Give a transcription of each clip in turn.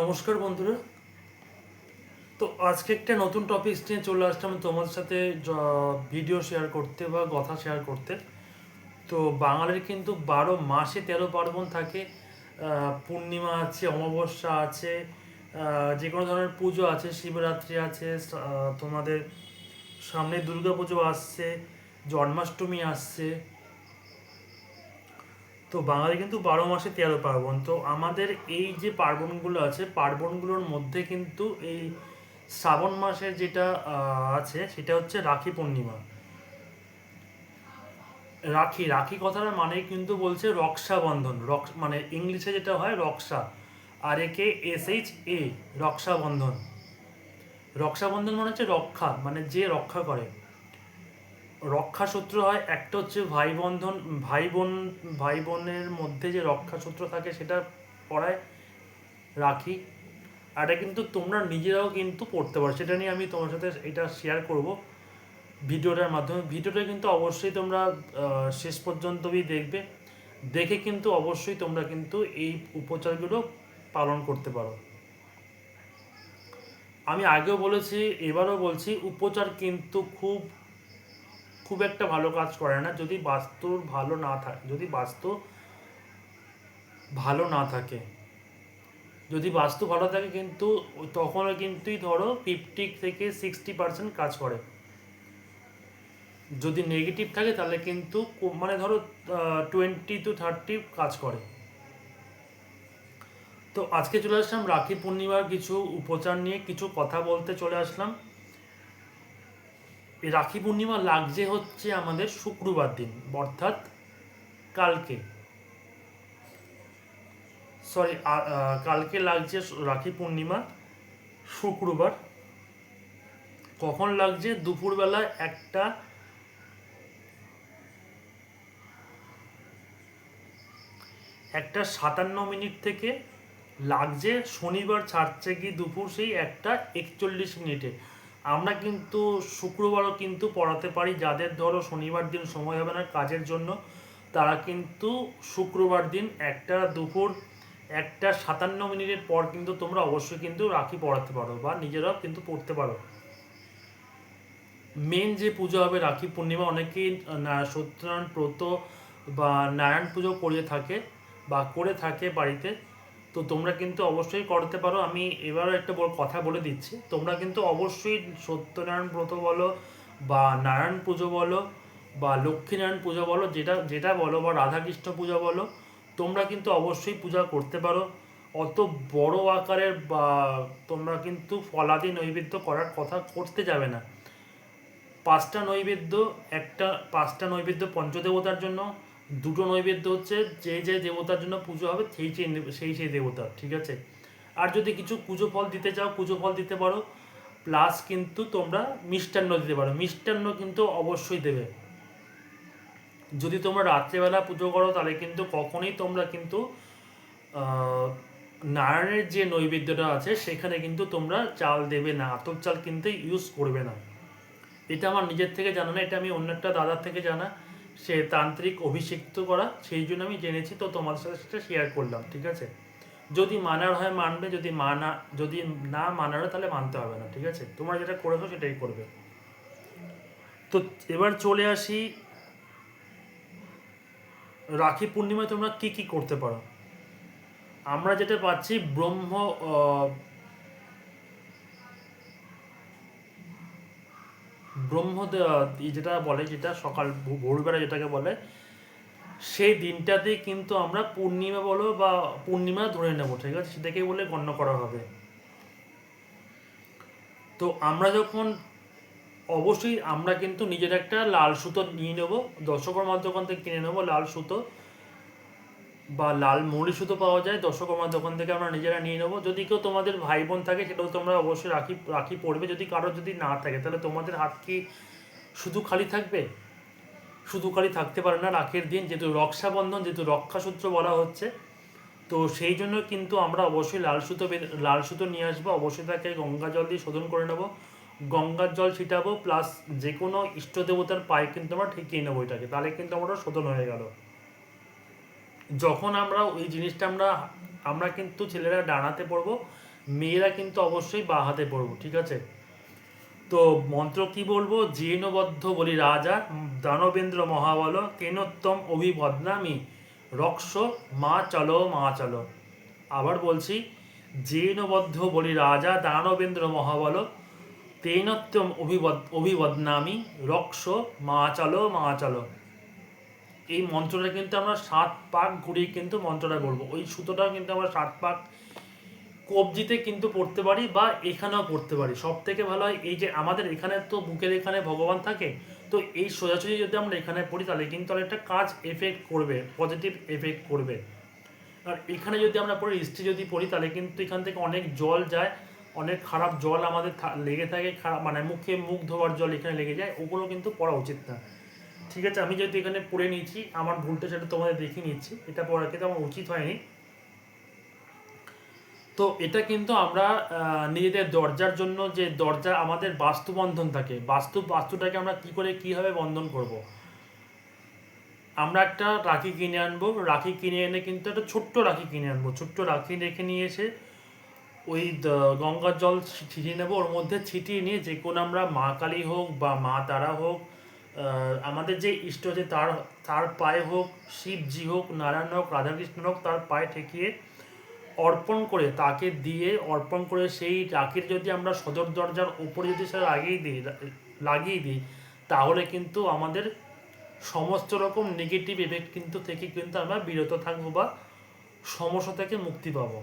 নমস্কার বন্ধুরা। তো আজকে একটা নতুন টপিক নিয়ে চলে আসলাম তোমাদের সাথে ভিডিও শেয়ার করতে বা কথা শেয়ার করতে। তো বাঙালির কিন্তু বারো মাসে তেরো পার্বণ থাকে। পূর্ণিমা আছে, অমাবস্যা আছে যে কোনো ধরনের পুজো আছে, শিবরাত্রি আছে তোমাদের সামনে দুর্গা পুজো আসছে, জন্মাষ্টমী আসছে। তো বাঙালি কিন্তু বারো মাসে তেরো পার্বণ। তো আমাদের এই যে পার্বণগুলো আছে, পার্বণগুলোর মধ্যে কিন্তু এই শ্রাবণ মাসে যেটা আছে সেটা হচ্ছে রাখি পূর্ণিমা। রাখি রাখি কথার মানে কিন্তু বলছে রক্ষাবন্ধন রক্স মানে ইংলিশে যেটা হয় রক্ষা, আর একে S H A Rakshabandhan Rakshabandhan মানে হচ্ছে রক্ষা মানে যে রক্ষা করে। রক্ষা সূত্র হয়, একটা হচ্ছে ভাই বন্ধন ভাই বোন ভাই বোনের মধ্যে যে রক্ষা সূত্র থাকে সেটা পড়ায় রাখি। আর এটা কিন্তু তোমরা নিজেরাও কিন্তু পড়তে পারো, সেটা নিয়ে আমি তোমার সাথে এটা শেয়ার করব ভিডিওটার মাধ্যমে। ভিডিওটা কিন্তু অবশ্যই তোমরা শেষ পর্যন্তই দেখবে। দেখে কিন্তু অবশ্যই তোমরা কিন্তু এই উপচারগুলো পালন করতে পারো। আমি আগেও বলেছি, এবারও বলছি, উপচার কিন্তু খুব খুব একটা ভালো কাজ করে না, যদি বাস্তুর ভালো না থাকে যদি বাস্তু ভালো না থাকে। যদি বাস্তু ভালো থাকে কিন্তু, তখন কিন্তুই ধরো ফিফটি থেকে সিক্সটি পার্সেন্ট কাজ করে। যদি নেগেটিভ থাকে তাহলে কিন্তু মানে ধরো টোয়েন্টি টু থার্টি কাজ করে। তো আজকে চলে আসলাম রাখি পূর্ণিমার কিছু উপচার নিয়ে কিছু কথা বলতে চলে আসলাম। রাখি পূর্ণিমা লাগছে হচ্ছে আমাদের শুক্রবার দিন, অর্থাৎ কালকে। সরি কালকে লাগছে রাখি পূর্ণিমা, শুক্রবার। কখন লাগছে? দুপুরবেলা একটা একটা সাতান্ন মিনিট থেকে লাগছে, শনিবার ছাড়ছে কি দুপুর সেই একটা একচল্লিশ মিনিটে। আমরা কিন্তু শুক্রবারও কিন্তু পড়াতে পারি। যাদের ধরো শনিবার দিন সময় হবে না কাজের জন্য, তারা কিন্তু শুক্রবার দিন একটা দুপুর একটা সাতান্ন মিনিটের পর কিন্তু তোমরা অবশ্যই কিন্তু রাখি পড়াতে পারো বা নিজেরাও কিন্তু পড়তে পারো। মেন যে পুজো হবে, রাখি পূর্ণিমা অনেকেই সত্যনারায়ণ ব্রত বা নারায়ণ পুজো করে থাকে বা করে থাকে বাড়িতে। তো তোমরা কিন্তু অবশ্যই করতে পারো। আমি এবারও একটা কথা বলে দিচ্ছি। তোমরা কিন্তু অবশ্যই সত্যনারায়ণ ব্রত বলো বা নারায়ণ পুজো বলো বা লক্ষ্মীনারায়ণ পুজো বলো, যেটা যেটা বলো বা রাধাকৃষ্ণ পুজো বলো, তোমরা কিন্তু অবশ্যই পূজা করতে পারো। অত বড় আকারের বা তোমরা কিন্তু ফলাদি নৈবেদ্য করার কথা করতে যাবে না। পাঁচটা নৈবেদ্য, একটা পাঁচটা নৈবেদ্য পঞ্চদেবতার জন্য দুটো নৈবেদ্য হচ্ছে যে যে দেবতার জন্য পুজো হবে, সেই সেই সেই দেবতার ঠিক আছে? আর যদি কিছু পুজো ফল দিতে চাও, পুজো ফল দিতে পারো প্লাস কিন্তু তোমরা মিষ্টান্ন দিতে পারো। মিষ্টান্ন কিন্তু অবশ্যই দেবে। যদি তোমরা রাত্রেবেলা পুজো করো, তাহলে কিন্তু কখনোই তোমরা কিন্তু নারায়ণের যে নৈবেদ্যটা আছে, সেখানে কিন্তু তোমরা চাল দেবে না, আতপ চাল কিন্তু ইউজ করবে না। এটা আমার নিজের থেকে জানা না, এটা আমি অন্য একটা দাদার থেকে জানা। সে তান্ত্রিক অভিষিক্ত করা, সেই জন্য আমি জেনেছি, তো তোমাদের সাথে সেটা শেয়ার করলাম, ঠিক আছে? যদি মানার হয় মানবে, যদি মানা, যদি না মানার তাহলে মানতে হবে না, ঠিক আছে? তোমরা যেটা করেছ সেটাই করবে। তো এবার চলে আসি, রাখি পূর্ণিমায় তোমরা কি কি করতে পারো? আমরা যেটা পাচ্ছি ব্রহ্ম ব্রহ্ম যেটা বলে, যেটা সকাল ভোরবেলা যেটাকে বলে, সেই দিনটাতে কিন্তু আমরা পূর্ণিমা বলো বা পূর্ণিমা ধরে নেব, ঠিক আছে? সেটাকে বলে গণ্য করা হবে। তো আমরা যখন, অবশ্যই আমরা কিন্তু নিজের একটা লাল সুতো নিয়ে নেব দশকর্মার দোকান থেকে কিনে নেব লাল সুতো। বা লাল মুড়ি সুতো পাওয়া যায় দশকর্মার দোকান থেকে আমরা নিজেরা নিয়ে নেব। যদি কেউ তোমাদের ভাই বোন থাকে, সেটাও তোমরা অবশ্যই রাখি রাখি পড়বে। যদি কারও যদি না থাকে, তাহলে তোমাদের হাত কি শুধু খালি থাকবে? শুধু খালি থাকতে পারে না রাখের দিন, যেহেতু রক্ষাবন্ধন, যেহেতু রক্ষাসূত্র বলা হচ্ছে। তো সেই জন্য কিন্তু আমরা অবশ্যই লাল সুতো লাল সুতো নিয়ে আসব। অবশ্যই তাকে গঙ্গা জল দিয়ে শোধন করে নেব। গঙ্গার জল ছিটাবো প্লাস যে কোনো ইষ্ট দেবতার পায়ে কিন্তু আমরা ঠেকিয়ে নেব এটাকে। তাহলে কিন্তু আমরা শোধন হয়ে গেল। যখন আমরা ওই জিনিসটা আমরা আমরা কিন্তু ছেলেরা ডানাতে পড়ব, মেয়েরা কিন্তু অবশ্যই বা হাতে পড়ব, ঠিক আছে? তো মন্ত্র কি বলব? জৈনবদ্ধ বলি রাজা, দানবেন্দ্র মহাবল, কেনোত্তম অভিবদনামি, রক্ষ, মা চলো মা চলো। আবার বলছি জৈনবদ্ধ বলি রাজা, দানবেন্দ্র মহাবল, তেনোত্তম অভিবদ, অভিবদনামি, রক্ষ, মা চলো মা চলো। এই মন্ত্রটা কিন্তু আমরা সাত পাক ঘুরিয়ে কিন্তু মন্ত্রটা বলব ওই সুতোটাও কিন্তু আমরা সাত পাক কবজিতে কিন্তু পড়তে পারি বা এখানেও পড়তে পারি। সব থেকে ভালো হয় এই যে আমাদের এখানে তো বুকের এখানে ভগবান থাকে, তো এই সোজাসুজি যদি আমরা এখানে পড়ি তাহলে কিন্তু অনেকটা কাজ এফেক্ট করবে পজিটিভ এফেক্ট করবে। আর এখানে যদি আমরা পড়ি হিস্ট্রি যদি পড়ি তাহলে কিন্তু এখান থেকে অনেক জল যায়, অনেক খারাপ জল আমাদের লেগে থাকে, খারাপ মানে মুখে মুখ ধোয়ার জল এখানে লেগে যায়, ওগুলো কিন্তু পড়া উচিত না। ঠিক আছে, আমি যেহেতু এখানে পড়ে নিয়েছি, আমার ভুলটা সেটা তোমাদের দেখিয়ে নিচ্ছি। এটা পড়া কিন্তু আমার উচিত হয়নি। তো এটা কিন্তু আমরা নিজেদের দরজার জন্য যে দরজা আমাদের বাস্তু বন্ধন থাকে, বাস্তু, বাস্তুটাকে আমরা কি করে, কীভাবে বন্ধন করব। আমরা একটা রাখি কিনে আনব, রাখি কিনে এনে কিন্তু একটা ছোট্ট রাখি কিনে আনব। ছোট্ট রাখি রেখে নিয়ে এসে ওই গঙ্গার জল ছিটিয়ে নেব। ওর মধ্যে ছিটিয়ে নিয়ে যে কোনো আমরা মা কালী হোক বা মা তারা হোক আমাদের যে ইষ্ট যে তার তার পায়ে হোক, শিবজি হোক, নারায়ণ হোক রাধাকৃষ্ণ হোক, তার পায়ে ঠেকিয়ে অর্পণ করে তাকে দিয়ে অর্পণ করে সেই রাখির যদি আমরা সদর দরজার উপরে যদি সেটা লাগিয়ে দিই লাগিয়ে দিই, তাহলে কিন্তু আমাদের সমস্ত রকম নেগেটিভ এফেক্ট কিন্তু থেকে কিন্তু আমরা বিরত থাকব বা সমস্যা থেকে মুক্তি পাবো।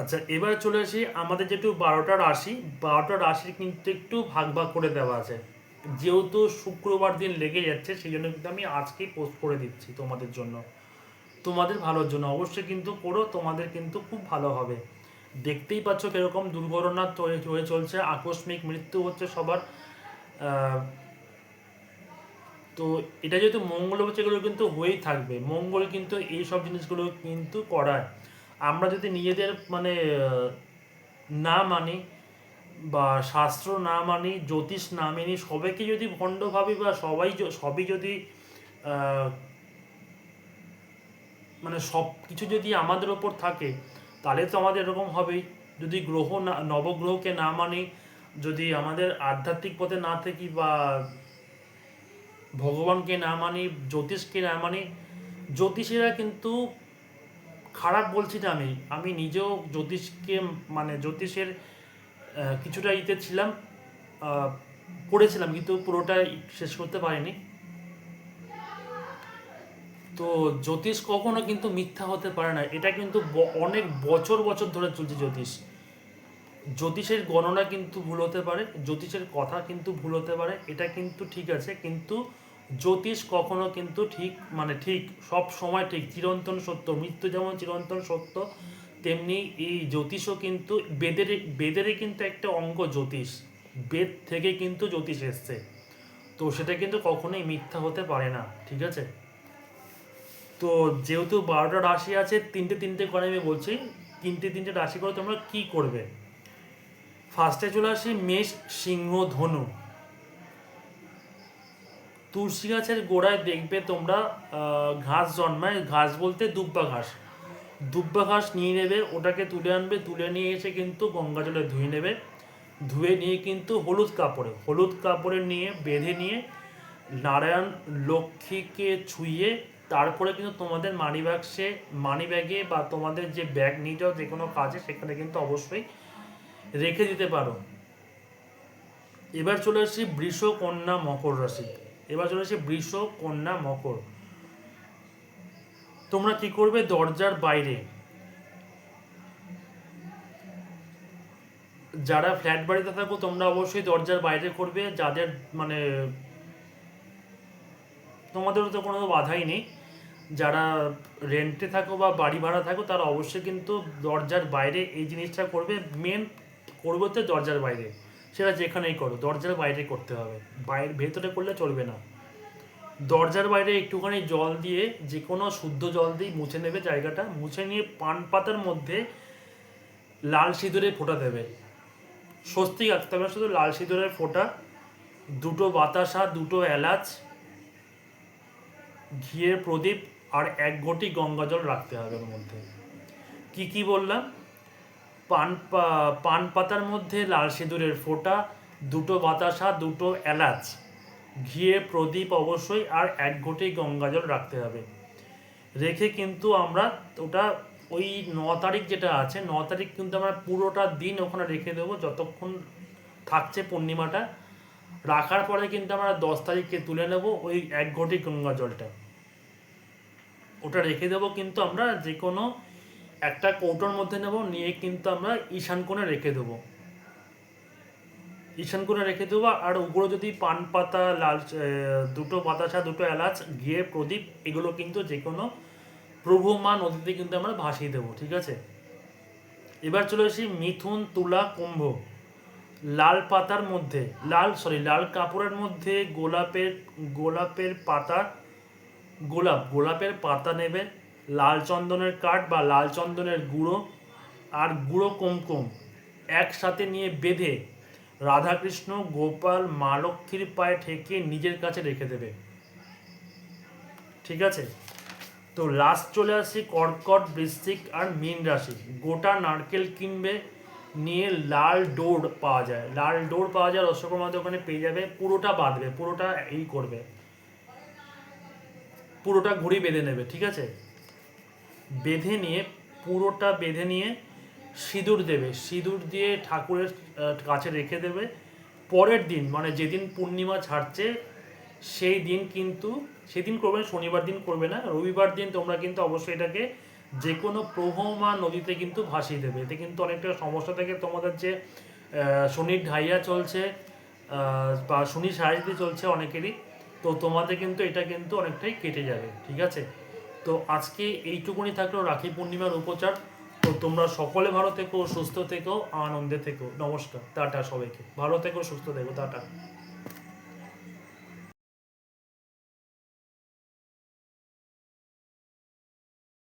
আচ্ছা এবার চলে আসি, আমাদের যেহেতু বারোটা রাশি, বারোটা রাশির কিন্তু একটু ভাগ ভাগ করে দেওয়া আছে। যেহেতু শুক্রবার দিন লেগে যাচ্ছে সেই জন্য কিন্তু আমি আজকেই পোস্ট করে দিচ্ছি তোমাদের জন্য। তোমাদের ভালোর জন্য, অবশ্যই কিন্তু করো, তোমাদের কিন্তু খুব ভালো হবে। দেখতেই পাচ্ছ কীরকম দুর্ঘটনা হয়ে চলছে, আকস্মিক মৃত্যু হচ্ছে সবার। তো এটা যেহেতু মঙ্গল হচ্ছে এগুলো কিন্তু হয়েই থাকবে, মঙ্গল কিন্তু এই সব জিনিসগুলো কিন্তু করায়। আমরা যদি নিজেদের মানে না মানি বা শাস্ত্র না মানি, জ্যোতিষ না মানি, সবাইকে যদি ভণ্ড ভাবি বা সবাই সবই যদি মানে সব কিছু যদি আমাদের ওপর থাকে, তাহলে তো আমাদের এরকম হবেই। যদি গ্রহ না, নবগ্রহকে না মানি, যদি আমাদের আধ্যাত্মিক পথে না থাকি বা ভগবানকে না মানি, জ্যোতিষকে না মানি, জ্যোতিষীরা কিন্তু খারাপ বলছি না আমি। আমি নিজেও জ্যোতিষকে মানে জ্যোতিষের কিছুটা ইতে ছিলাম পড়েছিলাম, কিন্তু পুরোটাই শেষ করতে পারিনি। তো জ্যোতিষ কখনো কিন্তু মিথ্যা হতে পারে না। এটা কিন্তু অনেক বছর বছর ধরে চলছে জ্যোতিষ। জ্যোতিষের গণনা কিন্তু ভুল হতে পারে, জ্যোতিষের কথা কিন্তু ভুল হতে পারে, এটা কিন্তু ঠিক আছে, কিন্তু জ্যোতিষ কখনো কিন্তু ঠিক মানে ঠিক, সব সময় ঠিক, চিরন্তন সত্য, মৃত্যু যেমন চিরন্তন সত্য, তেমনি এই জ্যোতিষও কিন্তু বেদের, বেদেরই কিন্তু একটা অঙ্গ জ্যোতিষ, বেদ থেকে কিন্তু জ্যোতিষ এসছে। তো সেটা কিন্তু কখনোই মিথ্যা হতে পারে না, ঠিক আছে? তো যেহেতু বারোটা রাশি আছে, তিনটে তিনটে করে আমি বলছি, তিনটে তিনটে রাশি করে তোমরা কি করবে? ফার্স্টে চলে আসি মেষ, সিংহ, ধনু। তুলসী গাছের গোড়ায় দেখবে তোমরা ঘাস জন্মায়। ঘাস বলতে দুব্বা ঘাস। দুব্বা ঘাস নিয়ে নেবে, ওটাকে তুলে আনবে, তুলে নিয়ে এসে কিন্তু গঙ্গা জলে ধুয়ে নেবে। ধুয়ে নিয়ে কিন্তু হলুদ কাপড়ে হলুদ কাপড়ে নিয়ে, বেঁধে নিয়ে নারায়ণ লক্ষ্মীকে ছুঁয়ে তারপরে কিন্তু তোমাদের মানি বাক্সে মানি ব্যাগে বা তোমাদের যে ব্যাগ নিয়ে যাও, যে কোনো কাজে সেখানে কিন্তু অবশ্যই রেখে দিতে পারো। এবার চলে আসি বৃষ কন্যা মকর রাশি এবার চলে আসি বৃষ, কন্যা, মকর। তোমরা কি করবে? দরজার বাইরে। যারা ফ্ল্যাট বাড়িতে থাকো, তোমরা অবশ্যই দরজার বাইরে করবে। যাদের মানে তোমাদেরও তো কোনো বাধাই নেই। যারা রেন্টে থাকো বা বাড়ি ভাড়া থাকো, তারা অবশ্যই কিন্তু দরজার বাইরে এই জিনিসটা করবে। মেন করবে তো দরজার বাইরে। সেটা যেখানেই করো, দরজার বাইরে করতে হবে। বাইরে, ভেতরে করলে চলবে না। দরজার বাইরে একটুখানি জল দিয়ে যে কোনো শুদ্ধ জল দিয়ে মুছে নেবে জায়গাটা। মুছে নিয়ে পান পাতার মধ্যে লাল সিঁদুরে ফোঁটা দেবে। স্বস্তিক রাখতে হবে শুধু লাল সিঁদুরের ফোঁটা। দুটো বাতাসা, দুটো এলাচ, ঘিয়ের প্রদীপ আর এক ঘটি গঙ্গা জল রাখতে হবে ওর মধ্যে। কি কি বললাম? পান পান পাতার মধ্যে লাল সিঁদুরের ফোঁটা, দুটো বাতাসা, দুটো এলাচ। ঘিয়ে প্রদীপ অবশ্যই আর এক ঘটি গঙ্গাজল রাখতে হবে। রেখে কিন্তু আমরা ওটা ওই ন তারিখ যেটা আছে, ন তারিখ কিন্তু আমরা পুরোটা দিন ওখানে রেখে দেবো যতক্ষণ থাকছে পূর্ণিমাটা। রাখার পরে কিন্তু আমরা দশ তারিখে তুলে নেব ওই এক ঘটি গঙ্গা জলটা। ওটা রেখে দেবো কিন্তু আমরা যে কোনো একটা কৌটোর মধ্যে নেব, নিয়ে কিন্তু আমরা ঈশান কোণে রেখে দেবো। ঈশান কোণে রেখে দেবো, আর ওগুলো যদি পান পাতা, লাল দুটো বাতাসা, দুটো এলাচ, ঘিয়ে, প্রদীপ, এগুলো কিন্তু যে কোনো প্রভু মা নদীতে কিন্তু আমরা ভাসিয়ে দেবো, ঠিক আছে? এবার চলে আসি মিথুন, তুলা, কুম্ভ। লাল পাতার মধ্যে, লাল সরি লাল কাপড়ের মধ্যে গোলাপের গোলাপের পাতা, গোলাপ, গোলাপের পাতা নেবে। লাল চন্দনের কাঠ বা লাল চন্দনের গুঁড়ো আর গুঁড়ো কুমকুম একসাথে নিয়ে বেঁধে রাধাকৃষ্ণ গোপাল মা লক্ষ্মীর পায়ে ঠেকিয়ে নিজের কাছে রেখে দেবে। ঠিক আছে? তো লাস্ট চলে আসি কর্কট বৃশ্চিক আর মীন রাশি। গোটা নারকেল কিনবে নিয়ে লাল ডোর পাওয়া যায়। লাল ডোর পাওয়া যায় রসগোল্লার দোকানে পেয়ে যাবে, পুরোটা বাঁধবে, পুরোটা এই করবে। পুরোটা ঘুড়ি বেঁধে নেবে, ঠিক আছে? বেঁধে নিয়ে পুরোটা বেঁধে নিয়ে সিঁদুর দেবে। সিঁদুর দিয়ে ঠাকুরের কাছে রেখে দেবে। পরের দিন মানে যেদিন পূর্ণিমা ছাড়ছে সেই দিন কিন্তু সেদিন করবে না, শনিবার দিন করবে না রবিবার দিন তোমরা কিন্তু অবশ্যই এটাকে যে কোনো প্রবহমা নদীতে কিন্তু ভাসিয়ে দেবে। এতে কিন্তু অনেকটা সমস্যা থেকে। তোমাদের যে শনির ঢাইয়া চলছে বা শনি সারাইতে চলছে অনেকেরই তো তোমাদের কিন্তু এটা কিন্তু অনেকটাই কেটে যাবে ঠিক আছে? তো আজকে এইটুকুনি থাকল রাখি পূর্ণিমার উপচার। তো তোমরা সকলে ভালো থেকো, সুস্থ থেকো, আনন্দে থেকো। নমস্কার, টাটা সবাইকে। ভালো থেকো, সুস্থ থেকো, টাটা।